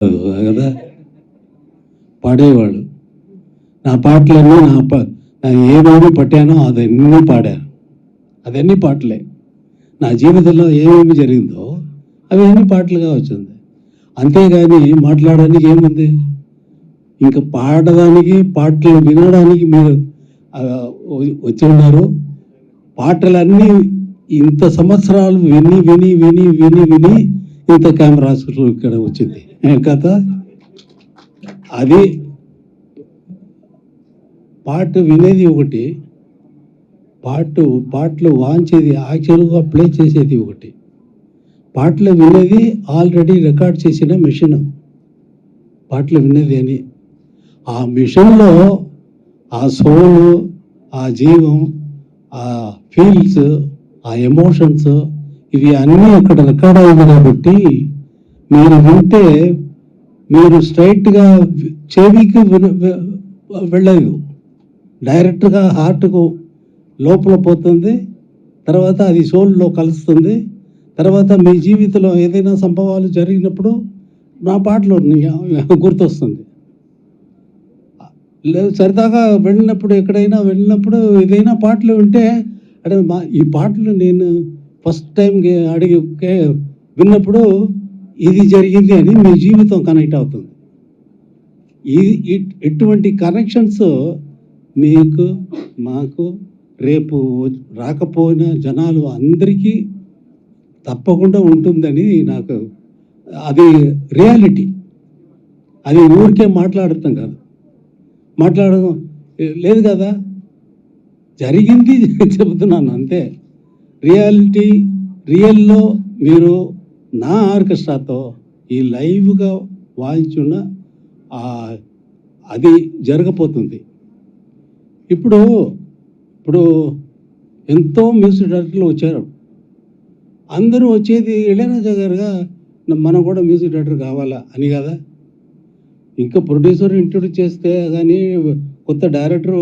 కదా? పాడేవాడు నా పాటలన్నీ నా పా నా ఏమేమి పట్టానో అదన్నీ పాడాను అదన్నీ పాటలే. నా జీవితంలో ఏమేమి జరిగిందో అవి అన్ని పాటలుగా వచ్చింది. అంతేగాని మాట్లాడడానికి ఏముంది? ఇంకా పాడడానికి పాటలు వినడానికి మీరు వచ్చి ఉన్నారు. పాటలన్నీ ఇంత సంవత్సరాలు విని విని విని విని విని ఇంత కెమెరాస్ ఇక్కడ వచ్చింది. కథ? అది పాట వినేది ఒకటి పాటు పాటలు వాంచేది యాక్చువల్గా ప్లే చేసేది ఒకటి. పాటలు వినేది ఆల్రెడీ రికార్డ్ చేసిన మిషన్. పాటలు వినేది అని. ఆ మిషన్లో ఆ సోలు ఆ జీవం ఆ ఫీల్స్ ఆ ఎమోషన్స్ ఇవి అన్నీ అక్కడ రికార్డ్ అయింది కాబట్టి మీరు వింటే మీరు స్ట్రైట్గా చెవికి విన- వెళ్ళదు డైరెక్ట్గా హార్ట్కు లోపల పోతుంది తర్వాత అది సోల్లో కలుస్తుంది తర్వాత మీ జీవితంలో ఏదైనా సంభవాలు జరిగినప్పుడు నా పాటలో గుర్తొస్తుంది. లేదు సరదాగా వెళ్ళినప్పుడు ఎక్కడైనా వెళ్ళినప్పుడు ఏదైనా పాటలు వింటే అంటే మా ఈ పాటలు నేను ఫస్ట్ టైం అడిగి విన్నప్పుడు ఇది జరిగింది అని మీ జీవితం కనెక్ట్ అవుతుంది. ఇది ఎటువంటి కనెక్షన్స్ మీకు మాకు రేపు రాకపోయిన జనాలు అందరికీ తప్పకుండా ఉంటుందని నాకు అది రియాలిటీ. అది ఊరికే మాట్లాడతాం కాదు. మాట్లాడడం లేదు కదా? జరిగింది చెబుతున్నాను అంతే. రియాలిటీ రియల్లో మీరు నా ఆర్కెస్ట్రాతో ఈ లైవ్గా వాయించున్న అది జరగపోతుంది. ఇప్పుడు ఇప్పుడు ఎంతో మ్యూజిక్ డైరెక్టర్లు వచ్చారు. అందరూ వచ్చేది ఇళయరాజా గారుగా మనం కూడా మ్యూజిక్ డైరెక్టర్ కావాలా? అని కదా. ఇంకా ప్రొడ్యూసర్ ఇంట్రొడ్యూస్ చేస్తే కానీ కొత్త డైరెక్టర్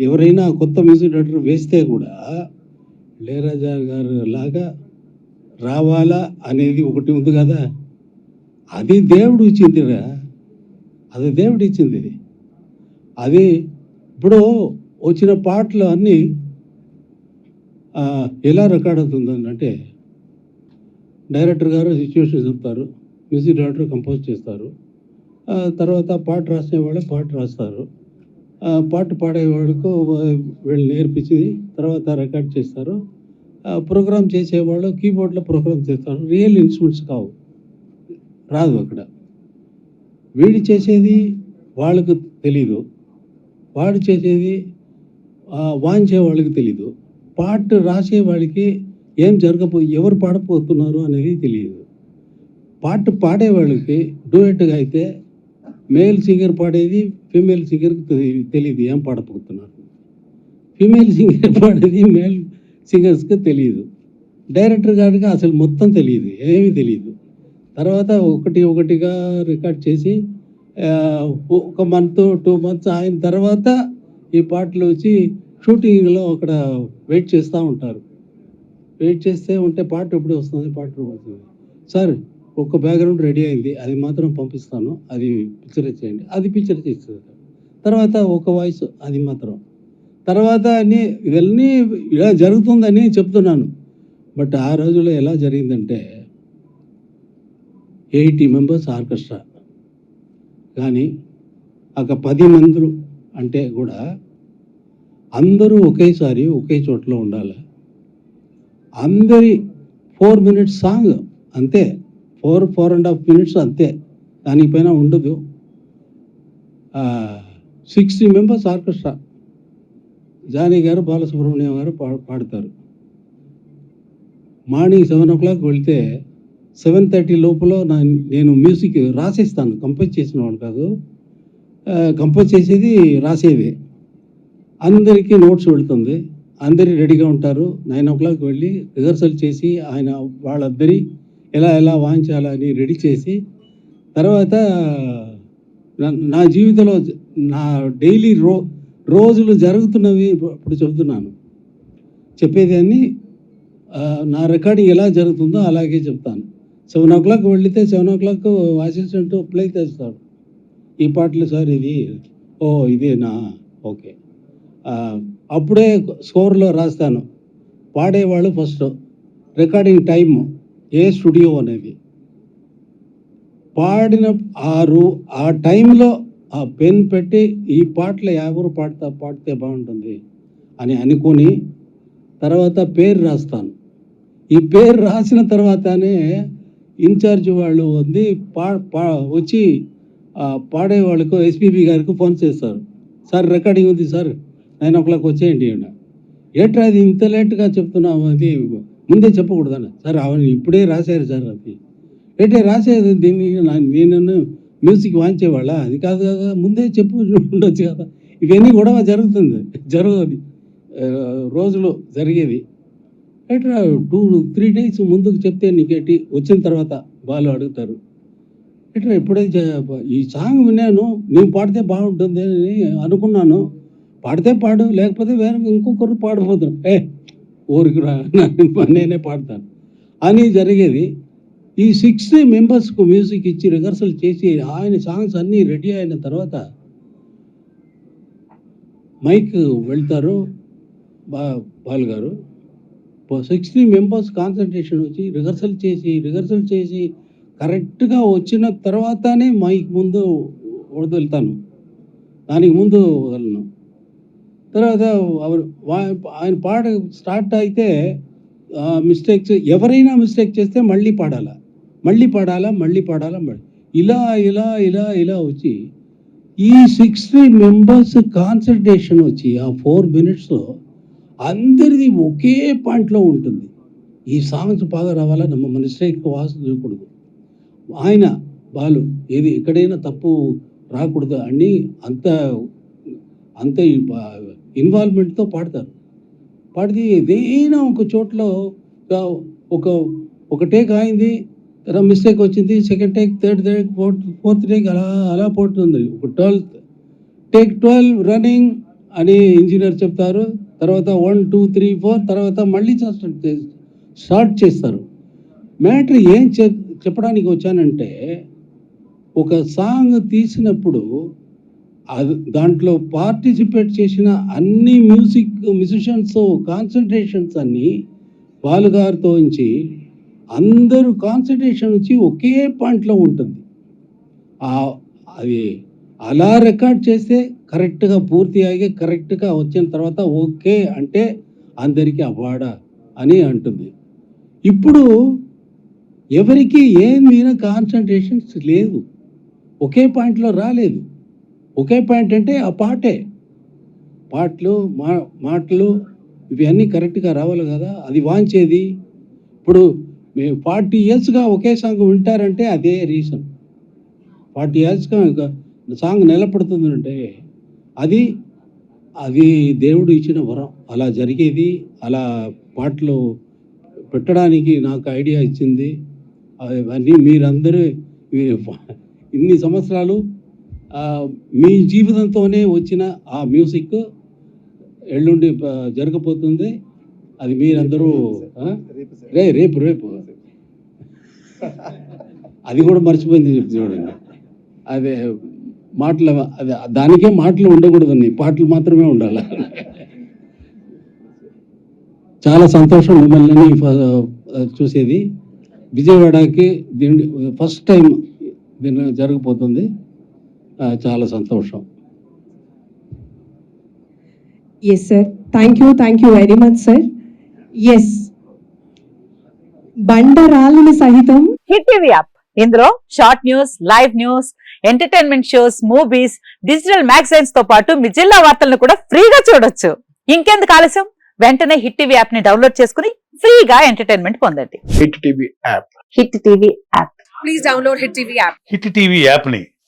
ఎవరైనా కొత్త మ్యూజిక్ డైరెక్టర్ వేస్తే కూడా ఇళయరాజా గారు లాగా రావాలా అనేది ఒకటి ఉంది కదా? అది దేవుడు ఇచ్చిందిరా. అది దేవుడు ఇచ్చింది ఇది. అది ఇప్పుడు వచ్చిన పాటలు అన్నీ ఎలా రికార్డ్ అవుతుంది అంటే డైరెక్టర్ గారు సిచ్యువేషన్ చెప్తారు మ్యూజిక్ డైరెక్టర్ కంపోజ్ చేస్తారు తర్వాత పాట రాసేవాళ్ళు పాట రాస్తారు. పాట పాడేవాళ్ళకు వీళ్ళు నేర్పించి తర్వాత రికార్డ్ చేస్తారు. ప్రోగ్రామ్ చేసేవాళ్ళు కీబోర్డ్లో ప్రోగ్రామ్ చేస్తారు. రియల్ ఇన్స్ట్రుమెంట్స్ కావు. రాదు అక్కడ. వీడు చేసేది వాళ్ళకు తెలీదు. వాడు చేసేది ఆ, వాంచే వాళ్ళకి తెలీదు. పాట రాసే వాళ్ళకి ఏం జరగబో ఎవరు పాడపోతున్నారు అనేది తెలియదు పాట పాడే వాళ్ళకి డూయెట్గా అయితే మేల్ సింగర్ పాడేది ఫీమేల్ సింగర్కి తెలియదు ఏం పాడపోతున్నారు ఫీమేల్ సింగర్ పాడేది మేల్ సింగర్స్కి తెలియదు డైరెక్టర్ గారికి అసలు మొత్తం తెలియదు ఏమీ తెలియదు తర్వాత ఒకటి ఒకటిగా రికార్డ్ చేసి ఒక మంత్ టూ మంత్స్ అయిన తర్వాత ఈ పాటలు వచ్చి షూటింగ్లో అక్కడ వెయిట్ చేస్తూ ఉంటారు. వెయిట్ చేస్తే ఉంటే పాట ఎప్పుడు వస్తుంది? పాట వస్తుంది? సార్ ఒక బ్యాక్గ్రౌండ్ రెడీ అయింది అది మాత్రం పంపిస్తాను అది పిక్చర్ చేయండి. అది పిక్చర్ చేస్తుంది. తర్వాత ఒక వాయిస్ అది మాత్రం. తర్వాత అన్ని ఇవన్నీ ఇలా జరుగుతుందని చెప్తున్నాను. బట్ ఆ రోజుల్లో ఎలా జరిగిందంటే ఎయిటీ మెంబర్స్ ఆర్కెస్ట్రా. కానీ ఒక పది మందులు అంటే కూడా అందరూ ఒకేసారి ఒకే చోట్ల ఉండాలి. అందరి ఫోర్ మినిట్స్ సాంగ్ అంతే. Four four and half minutes అంతే. దానిపైన ఉండదు. సిక్స్టీ మెంబర్స్ ఆర్కెస్ట్రా జానీ గారు బాలసుబ్రహ్మణ్యం గారు పా పాడతారు. మార్నింగ్ సెవెన్ ఓ క్లాక్ వెళ్తే సెవెన్ థర్టీ లోపల నా నేను మ్యూజిక్ రాసేస్తాను. కంపోజ్ చేసిన వాడు కాదు. కంపోజ్ చేసేది రాసేది అందరికీ నోట్స్ వెళుతుంది. అందరి రెడీగా ఉంటారు. నైన్ ఓ క్లాక్ వెళ్ళి రిహర్సల్ చేసి ఆయన వాళ్ళందరి ఎలా ఎలా వాయించాలని రెడీ చేసి తర్వాత నా- జీవితంలో నా డైలీ రో రోజులు జరుగుతున్నవి ఇప్పుడు చెబుతున్నాను. చెప్పేదాన్ని నా రికార్డింగ్ ఎలా జరుగుతుందో అలాగే చెప్తాను. సెవెన్ ఓ క్లాక్ వెళితే seven o'clock assistant play తెస్తాడు. ఈ పాటలు సార్ ఇది ఓ ఇదేనా ఓకే. అప్పుడే స్కోర్లో రాస్తాను. పాడేవాళ్ళు ఫస్ట్. రికార్డింగ్ టైము ఏ స్టూడియో అనేది? పాడిన ఆరు ఆ టైంలో ఆ పెన్ పెట్టి ఈ పాటలు ఎవరు పాడతా పాడితే బాగుంటుంది అని అనుకొని తర్వాత పేరు రాస్తాను. ఈ పేరు రాసిన తర్వాతనే ఇన్ఛార్జ్ వాళ్ళు ఉంది పా పా వచ్చి పాడే వాళ్ళకు ఎస్పీబీ గారికి ఫోన్ చేస్తారు. సార్ రికార్డింగ్ ఉంది సార్ నైన్ ఓ క్లాక్ వచ్చేయండి ఈవిడ. ఏంట్రా అది ఇంత లేట్గా చెప్తున్నాం అది ముందే చెప్పకూడదన్న సార్ అవును ఇప్పుడే రాశారు సార్ అది. ఏంటే రాసేది దీన్ని? నేను మ్యూజిక్ వాంచేవాళ్ళ అది కాదు కదా ముందే చెప్పు ఉండొచ్చు కదా. ఇవన్నీ గొడవ జరుగుతుంది జరగదు. రోజులో జరిగేది. ఎట్లా టూ త్రీ డేస్ ముందుకు చెప్తే నీకేటి? వచ్చిన తర్వాత వాళ్ళు అడుగుతారు. ఎట్లా ఎప్పుడైతే ఈ సాంగ్ విన్నాను నేను పాడితే బాగుంటుంది అని అనుకున్నాను. పాడితే పాడు లేకపోతే వేరే ఇంకొకరు పాడిపోతారు ఏ ఊరికి నేనే పాడతాను. అని జరిగేది. ఈ సిక్స్టీ మెంబర్స్కు మ్యూజిక్ ఇచ్చి రిహర్సల్ చేసి ఆయన సాంగ్స్ అన్నీ రెడీ అయిన తర్వాత మైక్ వెళ్తారు బా బాల్ గారు. సిక్స్టీ మెంబర్స్ కాన్సన్ట్రేషన్ వచ్చి రిహర్సల్ చేసి రిహర్సల్ చేసి కరెక్ట్గా వచ్చిన తర్వాతనే మైక్ ముందు వదులుతాను. దానికి ముందు వదలను. తర్వాత ఆయన పాట స్టార్ట్ అయితే మిస్టేక్స్ ఎవరైనా మిస్టేక్ చేస్తే మళ్ళీ పాడాలా? మళ్ళీ పాడాలా? మళ్ళీ పాడాలా? ఇలా ఇలా ఇలా ఇలా వచ్చి ఈ సిక్స్టీ మెంబర్స్ కాన్సన్ట్రేషన్ వచ్చి ఆ ఫోర్ మినిట్స్లో అందరిది ఒకే పాయింట్లో ఉంటుంది. ఈ సాంగ్స్ బాగా రావాలా? నమ్మ మిస్టేక్ వాసు చూడకూడదు ఆయన వాళ్ళు ఏది ఎక్కడైనా తప్పు రాకూడదు అని అంత అంత ఇన్వాల్వ్మెంట్తో పాడతారు. పాడితే ఏదైనా ఒక చోట్లో ఒక ఒక టేక్ అయింది తర్వాత మిస్టేక్ వచ్చింది second take third take fourth fourth take అలా అలా పోతుంది. ఒక ట్వెల్త్ టేక్ ట్వెల్వ్ రన్నింగ్ అని ఇంజనీర్ చెప్తారు. తర్వాత వన్ టూ త్రీ ఫోర్ తర్వాత మళ్ళీ స్టార్ట్ చేస్తారు స్టార్ట్ చేస్తారు. మ్యాటర్ ఏం చెప్ చెప్పడానికి వచ్చానంటే ఒక సాంగ్ తీసినప్పుడు దాంట్లో పార్టిసిపేట్ చేసిన అన్ని మ్యూజిక్ మ్యూజిషియన్స్ కాన్సన్ట్రేషన్స్ అన్నీ పాలుగారితో ఉంచి అందరూ కాన్సన్ట్రేషన్ వచ్చి ఒకే పాయింట్లో ఉంటుంది. అది అలా రికార్డ్ చేస్తే కరెక్ట్గా పూర్తి అయ్యి కరెక్ట్గా వచ్చిన తర్వాత ఓకే అంటే అందరికీ అవార్డా అని అంటుంది. ఇప్పుడు ఎవరికి ఏం మీద కాన్సన్ట్రేషన్స్ లేదు ఒకే పాయింట్లో రాలేదు. ఒకే పాయింట్ అంటే ఆ పాటే. పాటలు మా మాటలు ఇవన్నీ కరెక్ట్గా రావాలి కదా. అది వాంచేది. ఇప్పుడు మేము ఫార్టీ ఇయర్స్గా ఒకే సాంగ్ వింటారంటే అదే రీజన్. ఫార్టీ ఇయర్స్గా సాంగ్ నిలబడుతుంది అంటే అది అది దేవుడు ఇచ్చిన వరం. అలా జరిగేది అలా పాటలు పెట్టడానికి నాకు ఐడియా ఇచ్చింది. అవన్నీ మీరందరూ ఇన్ని సంవత్సరాలు మీ జీవితంతోనే వచ్చిన ఆ మ్యూజిక్ ఎల్లుండి జరగబోతుంది. అది మీరందరూ రే రేపు రేపు. అది కూడా మర్చిపోయింది చెప్పి చూడండి. అదే మాటలు అదే దానికే మాటలు ఉండకూడదండి పాటలు మాత్రమే ఉండాలి. చాలా సంతోషం మిమ్మల్ని చూసేది. విజయవాడకి దీని ఫస్ట్ టైం దీని జరగబోతుంది. చాలా సంతోషం. Yes sir thank you thank you very much sir yes బండరాళ్ళని సహితం హిట్ టీవీ యాప్ ఇందులో short news live news entertainment shows movies digital మ్యాగజైన్స్తో పాటు మీ జిల్లా వార్తలను కూడా ఫ్రీగా చూడొచ్చు. ఇంకెందుకు ఆలస్యం? వెంటనే హిట్ టీవీ యాప్ని డౌన్లోడ్ చేసుకుని ఫ్రీగా ఎంటర్టైన్మెంట్ పొందండి. Hit TV app hit TV app hit TV యాప్ని